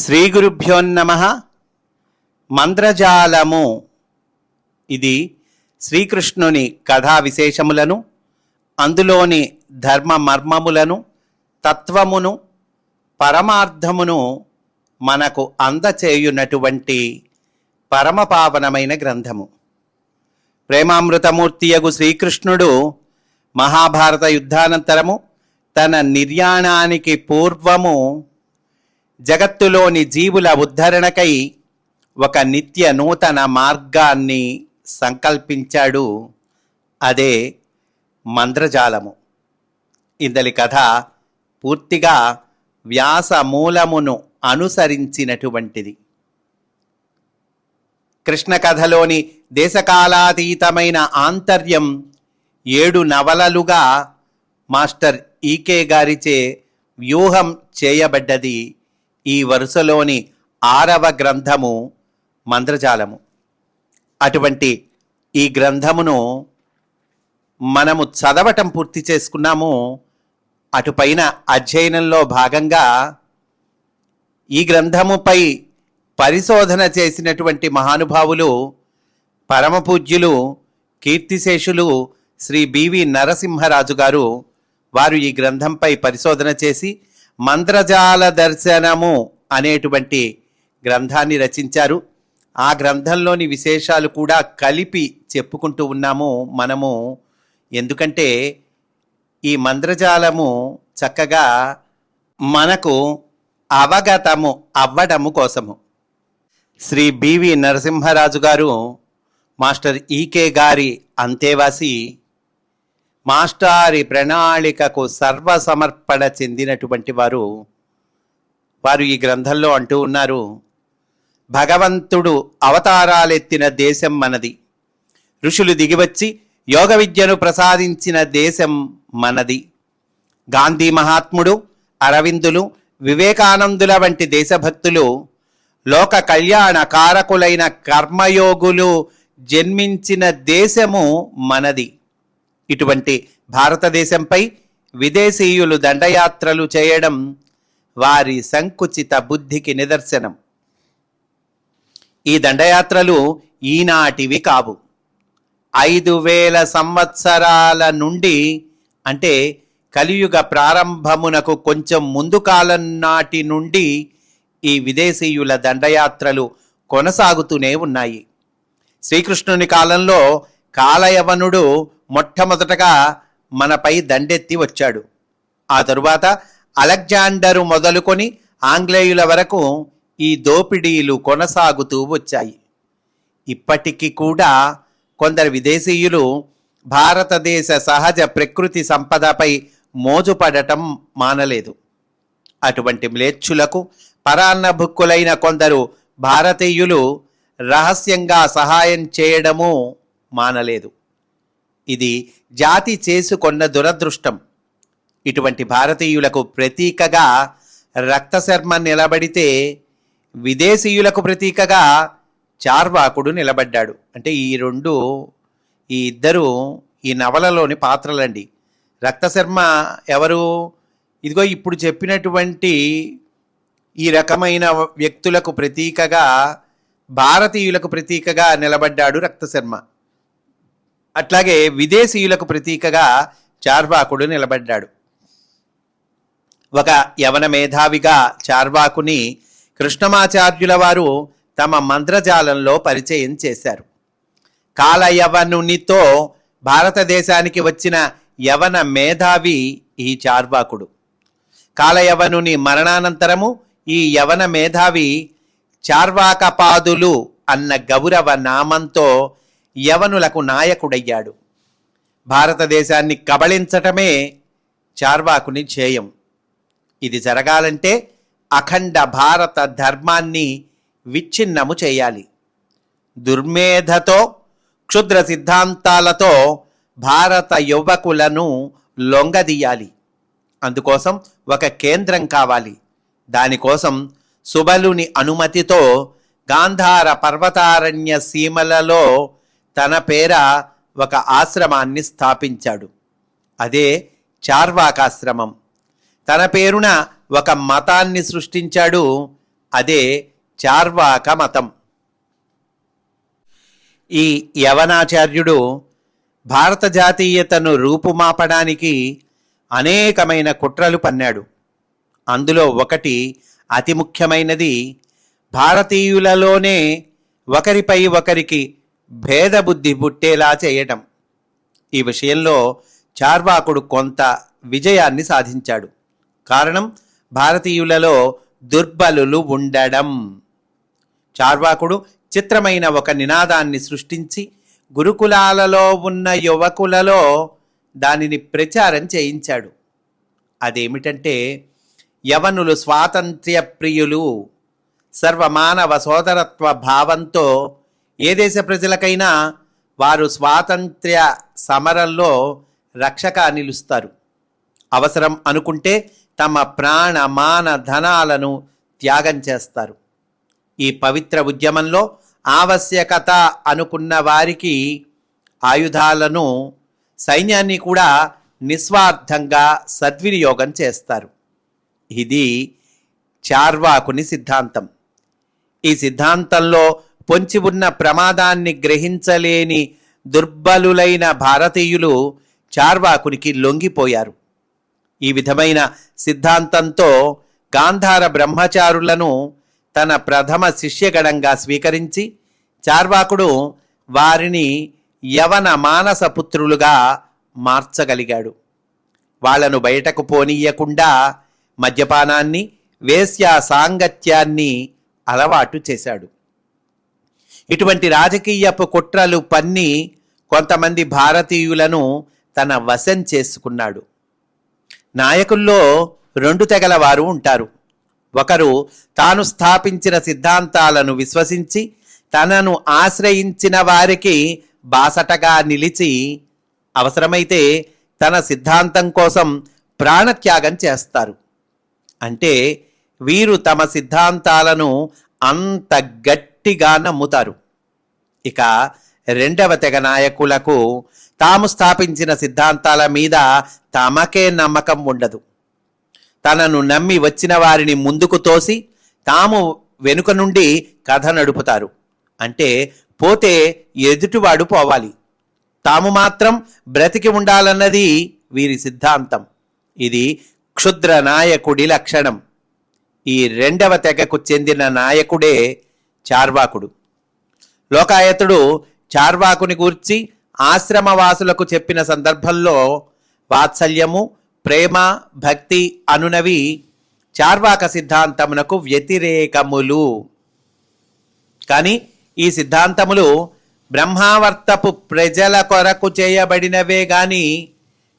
శ్రీ గురుభ్యోన్నమ మంత్రజాలము. ఇది శ్రీకృష్ణుని కథా విశేషములను అందులోని ధర్మ మర్మములను తత్వమును పరమార్థమును మనకు అందచేయునటువంటి పరమపావనమైన గ్రంథము. ప్రేమామృతమూర్తియగు శ్రీకృష్ణుడు మహాభారత యుద్ధానంతరము తన నిర్యాణానికి పూర్వము జగత్తులోని జీవుల ఉద్ధరణకై ఒక నిత్య నూతన మార్గాన్ని సంకల్పించాడు అదే మంద్రజాలము. ఇందలి కథ పూర్తిగా వ్యాస మూలమును అనుసరించినటువంటిది. కృష్ణ కథలోని దేశకాలాతీతమైన ఆంతర్యం ఏడు నవలలుగా మాస్టర్ ఈకే గారిచే వ్యూహం చేయబడ్డది. ఈ వరుసలోని ఆరవ గ్రంథము మంత్రజాలము. అటువంటి ఈ గ్రంథమును మనము చదవటం పూర్తి చేసుకున్నాము. అటుపైన అధ్యయనంలో భాగంగా ఈ గ్రంథముపై పరిశోధన చేసినటువంటి మహానుభావులు పరమపూజ్యులు కీర్తిశేషులు శ్రీ బివి నరసింహరాజు గారు వారు ఈ గ్రంథంపై పరిశోధన చేసి మంత్రజాల దర్శనము అనేటువంటి గ్రంథాన్ని రచించారు. ఆ గ్రంథంలోని విశేషాలు కూడా కలిపి చెప్పుకుంటూ ఉన్నాము మనము. ఎందుకంటే ఈ మంత్రజాలము చక్కగా మనకు అవగతము అవ్వడము కోసము. శ్రీ బివి నరసింహరాజు గారు మాస్టర్ ఈకే గారి అంతేవాసి మాస్టారి ప్రణాళికకు సర్వసమర్పణ చెందినటువంటి వారు వారు ఈ గ్రంథంలో అంటూ ఉన్నారు భగవంతుడు అవతారాలెత్తిన దేశం మనది. ఋషులు దిగివచ్చి యోగ విద్యను ప్రసాదించిన దేశం మనది. గాంధీ మహాత్ముడు అరవిందులు వివేకానందుల వంటి దేశభక్తులు లోక కళ్యాణ కారకులైన కర్మయోగులు జన్మించిన దేశము మనది. ఇటువంటి భారతదేశంపై విదేశీయులు దండయాత్రలు చేయడం వారి సంకుచిత బుద్ధికి నిదర్శనం. ఈ దండయాత్రలు ఈనాటివి కావు. ఐదు వేల సంవత్సరాల నుండి అంటే కలియుగ ప్రారంభమునకు కొంచెం ముందు కాలం నాటి నుండి ఈ విదేశీయుల దండయాత్రలు కొనసాగుతూనే ఉన్నాయి. శ్రీకృష్ణుని కాలంలో కాలయవనుడు మొట్టమొదటగా మనపై దండెత్తి వచ్చాడు. ఆ తరువాత అలెగ్జాండరు మొదలుకొని ఆంగ్లేయుల వరకు ఈ దోపిడీలు కొనసాగుతూ వచ్చాయి. ఇప్పటికీ కూడా కొందరు విదేశీయులు భారతదేశ సహజ ప్రకృతి సంపదపై మోజుపడటం మానలేదు. అటువంటి మ్లేచ్చులకు పరాన్నభుక్కులైన కొందరు భారతీయులు రహస్యంగా సహాయం చేయడము మానలేదు. ఇది జాతి చేసుకొన్న దురదృష్టం. ఇటువంటి భారతీయులకు ప్రతీకగా రక్తశర్మ నిలబడితే విదేశీయులకు ప్రతీకగా చార్వాకుడు నిలబడ్డాడు. అంటే ఈ రెండు ఈ ఇద్దరు ఈ నవలలోని పాత్రలండి. రక్తశర్మ ఎవరు? ఇదిగో ఇప్పుడు చెప్పినటువంటి ఈ రకమైన వ్యక్తులకు ప్రతీకగా భారతీయులకు ప్రతీకగా నిలబడ్డాడు రక్తశర్మ. అట్లాగే విదేశీయులకు ప్రతీకగా చార్వాకుడు నిలబడ్డాడు. ఒక యవన మేధావిగా చార్వాకుని కృష్ణమాచార్యుల వారు తమ మంత్రజాలంలో పరిచయం చేశారు. కాలయవనునితో భారతదేశానికి వచ్చిన యవన మేధావి ఈ చార్వాకుడు. కాలయవనుని మరణానంతరము ఈ యవన మేధావి చార్వాకపాదులు అన్న గౌరవ నామంతో యవనులకు నాయకుడయ్యాడు. భారతదేశాన్ని కబళించటమే చార్వాకుని ధ్యేయం. ఇది జరగాలంటే అఖండ భారత ధర్మాన్ని విచ్ఛిన్నము చేయాలి. దుర్మేధతో క్షుద్ర సిద్ధాంతాలతో భారత యువకులను లొంగదీయాలి. అందుకోసం ఒక కేంద్రం కావాలి. దానికోసం సుబలుని అనుమతితో గాంధార పర్వతారణ్య సీమలలో తన పేర ఒక ఆశ్రమాన్ని స్థాపించాడు. అదే చార్వాకాశ్రమం తన పేరున ఒక మతాన్ని సృష్టించాడు. అదే చార్వాక మతం. ఈ యవనాచార్యుడు భారత జాతీయతను రూపుమాపడానికి అనేకమైన కుట్రలు పన్నాడు. అందులో ఒకటి అతి ముఖ్యమైనది భారతీయులలోనే ఒకరిపై ఒకరికి భేదబుద్ధి పుట్టేలా చేయటం. ఈ విషయంలో చార్వాకుడు కొంత విజయాన్ని సాధించాడు. కారణం భారతీయులలో దుర్బలులు ఉండడం. చార్వాకుడు చిత్రమైన ఒక నినాదాన్ని సృష్టించి గురుకులాలలో ఉన్న యువకులలో దానిని ప్రచారం చేయించాడు. అదేమిటంటే యవనులు స్వాతంత్ర్య ప్రియులు సర్వమానవ సోదరత్వ భావంతో ఏ దేశ ప్రజలకైనా వారు స్వాతంత్ర్య సమరంలో రక్షక నిలుస్తారు. అవసరం అనుకుంటే తమ ప్రాణ మాన ధనాలను త్యాగం చేస్తారు. ఈ పవిత్ర ఉద్యమంలో ఆవశ్యకత అనుకున్న వారికి ఆయుధాలను సైన్యాన్ని కూడా నిస్వార్థంగా సద్వినియోగం చేస్తారు. ఇది చార్వాకుని సిద్ధాంతం. ఈ సిద్ధాంతంలో పొంచి ఉన్న ప్రమాదాన్ని గ్రహించలేని దుర్బలులైన భారతీయులు చార్వాకునికి లొంగిపోయారు. ఈ విధమైన సిద్ధాంతంతో గాంధార బ్రహ్మచారులను తన ప్రథమ శిష్యగణంగా స్వీకరించి చార్వాకుడు వారిని యవన మానస పుత్రులుగా మార్చగలిగాడు. వాళ్ళను బయటకు పోనీయకుండా మద్యపానాన్ని వేశ్యా సాంగత్యాన్ని అలవాటు చేశాడు. ఇటువంటి రాజకీయపు కుట్రలు పన్ని కొంతమంది భారతీయులను తన వశం చేసుకున్నాడు. నాయకుల్లో రెండు తెగల వారు ఉంటారు. ఒకరు తాను స్థాపించిన సిద్ధాంతాలను విశ్వసించి తనను ఆశ్రయించిన వారికి బాసటగా నిలిచి అవసరమైతే తన సిద్ధాంతం కోసం ప్రాణత్యాగం చేస్తారు. అంటే వీరు తమ సిద్ధాంతాలను అంత గట్టి గట్టిగా నమ్ముతారు. ఇక రెండవ తెగ నాయకులకు తాము స్థాపించిన సిద్ధాంతాల మీద తమకే నమ్మకం ఉండదు. తనను నమ్మి వచ్చిన వారిని ముందుకు తోసి తాము వెనుక నుండి కథ నడుపుతారు. అంటే పోతే ఎదుటివాడు పోవాలి. తాము మాత్రం బ్రతికి ఉండాలన్నది వీరి సిద్ధాంతం. ఇది క్షుద్ర నాయకుడి లక్షణం. ఈ రెండవ తెగకు చెందిన నాయకుడే చార్వాకుడు. లోకాయతుడు చార్వాకుని గూర్చి ఆశ్రమవాసులకు చెప్పిన సందర్భంలో వాత్సల్యము ప్రేమ భక్తి అనునవి చార్వాక సిద్ధాంతమునకు వ్యతిరేకములు. కానీ ఈ సిద్ధాంతములు బ్రహ్మావర్తపు ప్రజల కొరకు చేయబడినవే గాని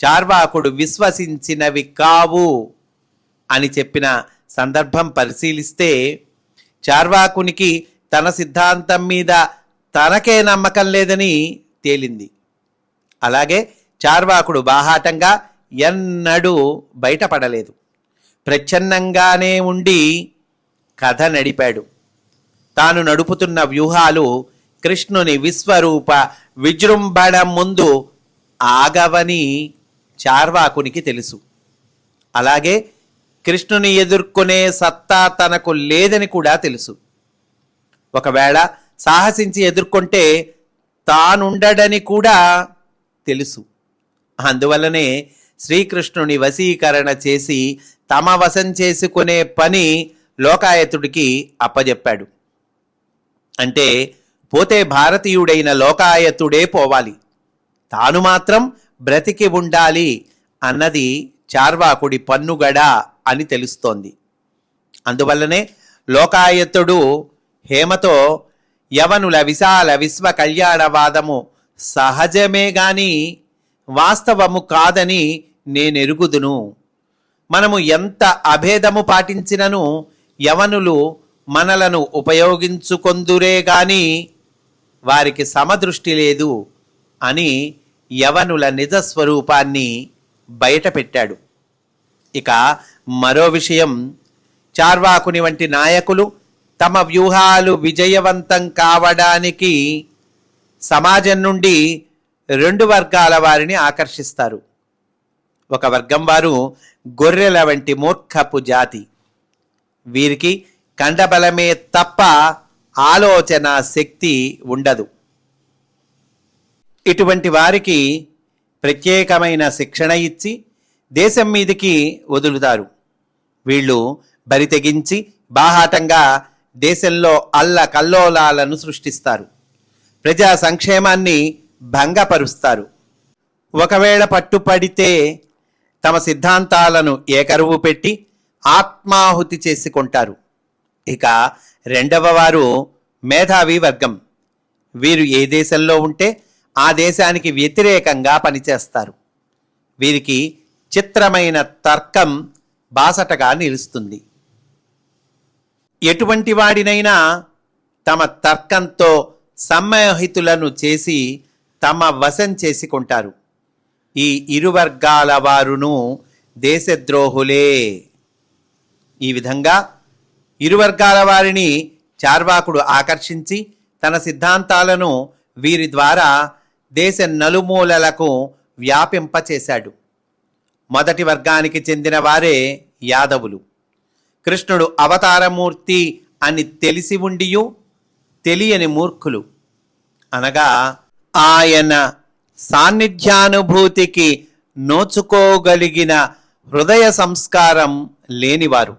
చార్వాకుడు విశ్వసించినవి కావు అని చెప్పిన సందర్భం పరిశీలిస్తే చార్వాకునికి తన సిద్ధాంతం మీద తనకే నమ్మకం లేదని తేలింది. అలాగే చార్వాకుడు బాహాటంగా ఎన్నడూ బయటపడలేదు. ప్రచ్ఛన్నంగానే ఉండి కథ నడిపాడు. తాను నడుపుతున్న వ్యూహాలు కృష్ణుని విశ్వరూప విజృంభణ ముందు ఆగవని చార్వాకునికి తెలుసు. అలాగే కృష్ణుని ఎదుర్కొనే సత్తా తనకు లేదని కూడా తెలుసు. ఒకవేళ సాహసించి ఎదుర్కొంటే తానుండడని కూడా తెలుసు. అందువలనే శ్రీకృష్ణుని వశీకరణ చేసి తమ వశం చేసుకునే పని లోకాయతుడికి అప్పజెప్పాడు. అంటే పోతే భారతీయుడైన లోకాయతుడే పోవాలి. తాను మాత్రం బ్రతికి ఉండాలి అన్నది చార్వాకుడి పన్నుగడ. అని తెలుస్తోంది. అందువల్లనే లోకాయతుడు హేమతో యవనుల విశాల విశ్వ కళ్యాణవాదము సహజమే గాని వాస్తవము కాదని నేనెరుగుదును. మనము ఎంత అభేదము పాటించినను యవనులు మనలను ఉపయోగించుకొందురే గాని వారికి సమదృష్టి లేదు అని యవనుల నిజ స్వరూపాన్ని బయటపెట్టాడు. ఇక మరో విషయం చార్వాకుని వంటి నాయకులు తమ వ్యూహాలు విజయవంతం కావడానికి సమాజం నుండి రెండు వర్గాల వారిని ఆకర్షిస్తారు. ఒక వర్గం వారు గొర్రెల వంటి మూర్ఖపు జాతి. వీరికి కండబలమే తప్ప ఆలోచన శక్తి ఉండదు. ఇటువంటి వారికి ప్రత్యేకమైన శిక్షణ ఇచ్చి దేశం మీదికి వదులుతారు. వీళ్ళు బరి తెగించి బాహాటంగా దేశంలో అల్ల కల్లోలాలను సృష్టిస్తారు. ప్రజా సంక్షేమాన్ని భంగపరుస్తారు. ఒకవేళ పట్టుపడితే తమ సిద్ధాంతాలను ఏకరువు పెట్టి ఆత్మాహుతి చేసుకుంటారు. ఇక రెండవ వారు మేధావి వర్గం. వీరు ఏ దేశంలో ఉంటే ఆ దేశానికి వ్యతిరేకంగా పనిచేస్తారు. వీరికి చిత్రమైన తర్కం బాసటగా నిలుస్తుంది. ఎటువంటి వాడినైనా తమ తర్కంతో సమ్మోహితులను చేసి తమ వశం చేసుకుంటారు. ఈ ఇరువర్గాల వారును దేశద్రోహులే. ఈ విధంగా ఇరువర్గాల వారిని చార్వాకుడు ఆకర్షించి తన సిద్ధాంతాలను వీరి ద్వారా దేశ నలుమూలలకు వ్యాపింపచేశాడు. మొదటి వర్గానికి చెందిన వారే యాదవులు. కృష్ణుడు అవతారమూర్తి అని తెలిసి ఉండియు తెలియని మూర్ఖులు. అనగా ఆయన సాన్నిధ్యానుభూతికి నోచుకోగలిగిన హృదయ సంస్కారం లేనివారు.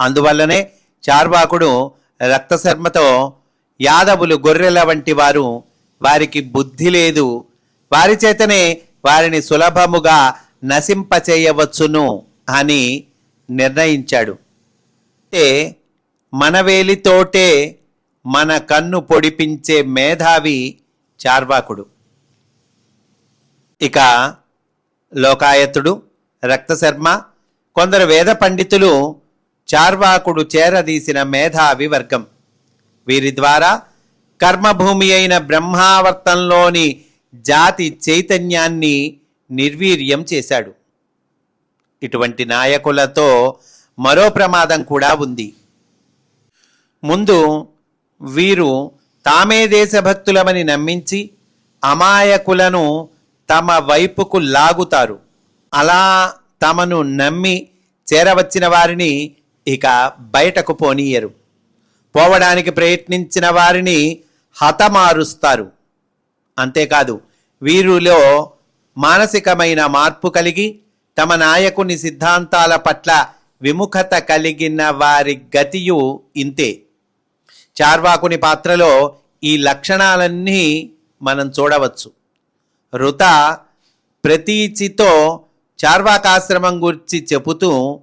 అందువల్లనే చార్వాకుడు రక్తశర్మతో యాదవులు గొర్రెల వంటి వారు వారికి బుద్ధి లేదు. వారి చేతనే వారిని సులభముగా నశింపచేయవచ్చును అని నిర్ణయించాడు. అంటే మనవేలితోటే మన కన్ను పొడిపించే మేధావి చార్వాకుడు. ఇక లోకాయతుడు రక్తశర్మ కొందరు వేద పండితులు చార్వాకుడు చేరదీసిన మేధావి వర్గం. వీరి ద్వారా కర్మభూమి అయిన బ్రహ్మావర్తంలోని జాతి చైతన్యాన్ని నిర్వీర్యం చేశాడు. ఇటువంటి నాయకులతో మరో ప్రమాదం కూడా ఉంది. ముందు వీరు తామే దేశభక్తులమని నమ్మించి అమాయకులను తమ వైపుకు లాగుతారు. అలా తమను నమ్మి చేరవచ్చిన వారిని ఇక బయటకు పోనీయరు. పోవడానికి ప్రయత్నించిన వారిని హతమారుస్తారు. అంతేకాదు వీరిలో మానసికమైన మార్పు కలిగి తమ నాయకుని సిద్ధాంతాల పట్ల విముఖత కలిగిన వారి గతియు ఇంతే. చార్వాకుని పాత్రలో ఈ లక్షణాలన్నీ మనం చూడవచ్చు. రుత ప్రతీచితో చార్వాకాశ్రమం గురించి చెబుతూ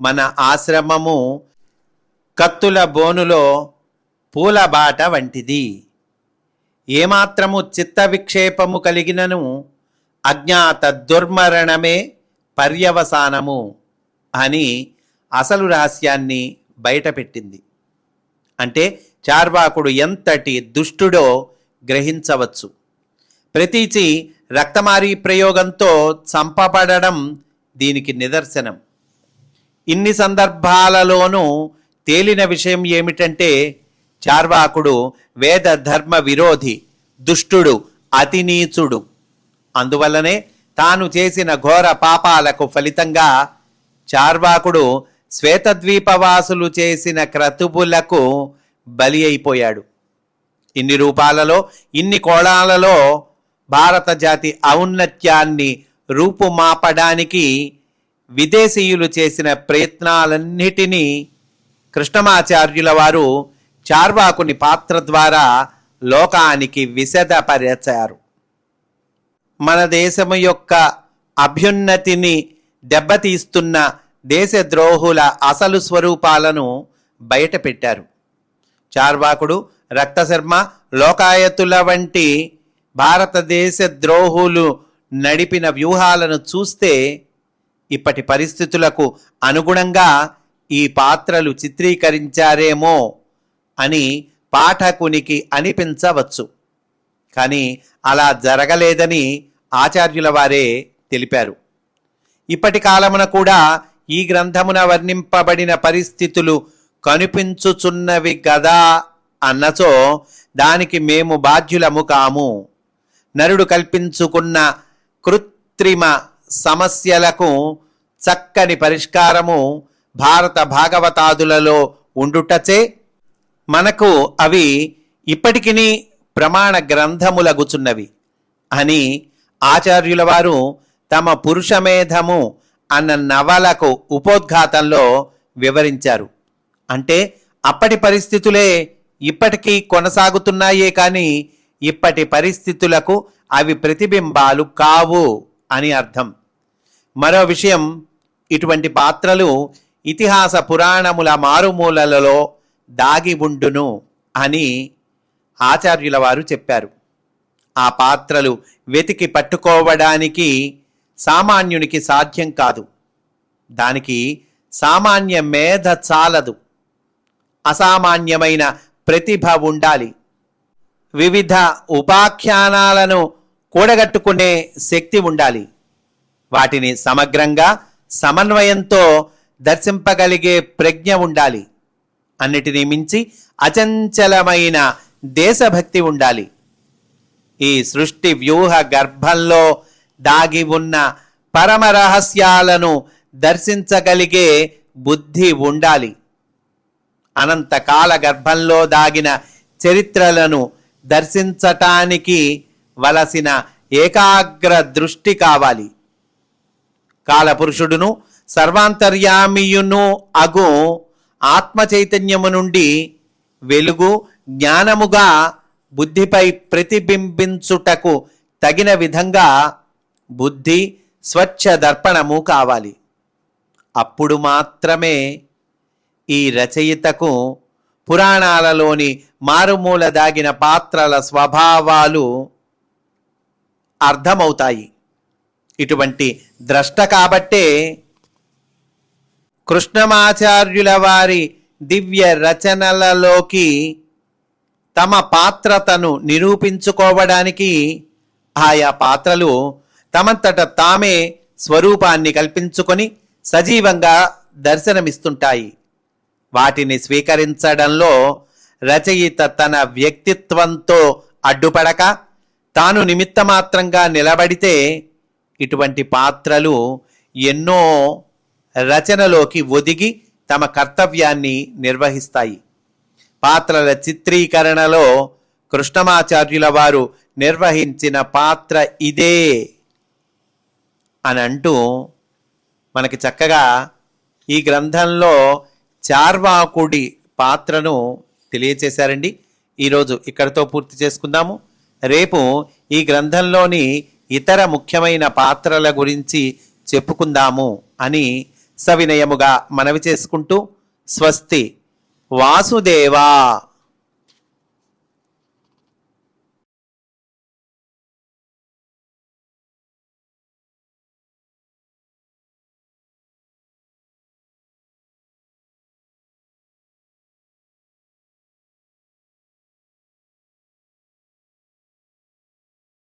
మన ఆశ్రమము కత్తుల బోనులో పూలబాట వంటిది. ఏమాత్రము చిత్త విక్షేపము కలిగినను అజ్ఞాత దుర్మరణమే పర్యవసానము అని అసలు రహస్యాన్ని బయటపెట్టింది. అంటే చార్వాకుడు ఎంతటి దుష్టుడో గ్రహించవచ్చు. ప్రతీచి రక్తమారి ప్రయోగంతో చంపబడడం దీనికి నిదర్శనం. ఇన్ని సందర్భాలలోనూ తేలిన విషయం ఏమిటంటే చార్వాకుడు వేద ధర్మ విరోధి దుష్టుడు అతినీచుడు. అందువల్లనే తాను చేసిన ఘోర పాపాలకు ఫలితంగా చార్వాకుడు శ్వేతద్వీపవాసులు చేసిన క్రతువులకు బలి అయిపోయాడు. ఇన్ని రూపాలలో ఇన్ని కోణాలలో భారత జాతి ఔన్నత్యాన్ని రూపుమాపడానికి విదేశీయులు చేసిన ప్రయత్నాలన్నిటినీ కృష్ణమాచార్యుల వారు చార్వాకుని పాత్ర ద్వారా లోకానికి విశదపరచారు. మన దేశము యొక్క అభ్యున్నతిని దెబ్బతీస్తున్న దేశద్రోహుల అసలు స్వరూపాలను బయటపెట్టారు చార్వాకుడు రక్తశర్మ లోకాయతుల వంటి భారతదేశ ద్రోహులు నడిపిన వ్యూహాలను చూస్తే ఇప్పటి పరిస్థితులకు అనుగుణంగా ఈ పాత్రలు చిత్రీకరించారేమో అని పాఠకునికి అనిపించవచ్చు. కానీ అలా జరగలేదని ఆచార్యుల వారే తెలిపారు. ఇప్పటి కాలమున కూడా ఈ గ్రంథమున వర్ణింపబడిన పరిస్థితులు కనిపించుచున్నవి గదా అన్నచో దానికి మేము బాధ్యులము కాము. నరుడు కల్పించుకున్న కృత్రిమ సమస్యలకు చక్కని పరిష్కారము భారత భాగవతాదులలో ఉండుటచే మనకు అవి ఇప్పటికీ ప్రమాణ గ్రంథములగుచున్నవి అని ఆచార్యుల వారు తమ పురుషమేధము అన్న నవలకు ఉపోద్ఘాతంలో వివరించారు. అంటే అప్పటి పరిస్థితులే ఇప్పటికీ కొనసాగుతున్నాయే కానీ ఇప్పటి పరిస్థితులకు అవి ప్రతిబింబాలు కావు అని అర్థం. మరో విషయం ఇటువంటి పాత్రలు ఇతిహాస పురాణముల మారుమూలలలో దాగి ఉండును అని ఆచార్యుల వారు చెప్పారు. ఆ పాత్రలు వెతికి పట్టుకోవడానికి సామాన్యునికి సాధ్యం కాదు. దానికి సామాన్య మేధ చాలదు. అసామాన్యమైన ప్రతిభ ఉండాలి. వివిధ ఉపాఖ్యానాలను కూడగట్టుకునే శక్తి ఉండాలి. వాటిని సమగ్రంగా సమన్వయంతో దర్శింపగలిగే ప్రజ్ఞ ఉండాలి. అన్నిటినీ మించి అచంచలమైన దేశభక్తి ఉండాలి. ఈ సృష్టి వ్యూహ గర్భంలో దాగి ఉన్న పరమ రహస్యాలను దర్శించగలిగే బుద్ధి ఉండాలి. అనంతకాల గర్భంలో దాగిన చరిత్రలను దర్శించటానికి వలసిన ఏకాగ్ర దృష్టి కావాలి. కాలపురుషుడును సర్వాంతర్యామియును అగు ఆత్మ చైతన్యము నుండి వెలుగు జ్ఞానముగా బుద్ధిపై ప్రతిబింబించుటకు తగిన విధంగా బుద్ధి స్వచ్ఛ దర్పణము కావాలి. అప్పుడు మాత్రమే ఈ రచయితకు పురాణాలలోని మారుమూల దాగిన పాత్రల స్వభావాలు అర్థమవుతాయి. ఇటువంటి ద్రష్ట కాబట్టే కృష్ణమాచార్యుల వారి దివ్య రచనలలోకి తమ పాత్రతను నిరూపించుకోవడానికి ఆయా పాత్రలు తమంతట తామే స్వరూపాన్ని కల్పించుకొని సజీవంగా దర్శనమిస్తుంటాయి. వాటిని స్వీకరించడంలో రచయిత తన వ్యక్తిత్వంతో అడ్డుపడక తాను నిమిత్తమాత్రంగా నిలబడితే ఇటువంటి పాత్రలు ఎన్నో రచనలోకి ఒదిగి తమ కర్తవ్యాన్ని నిర్వహిస్తాయి. పాత్రల చిత్రీకరణలో కృష్ణమాచార్యుల వారు నిర్వహించిన పాత్ర ఇదే అని అంటూ మనకి చక్కగా ఈ గ్రంథంలో చార్వాకుడి పాత్రను తెలియచేశారండి. ఈరోజు ఇక్కడితో పూర్తి చేసుకుందాము. రేపు ఈ గ్రంథంలోని ఇతర ముఖ్యమైన పాత్రల గురించి చెప్పుకుందాము అని సవినయముగా మనవి చేసుకుంటూ స్వస్తి. వాసుదేవా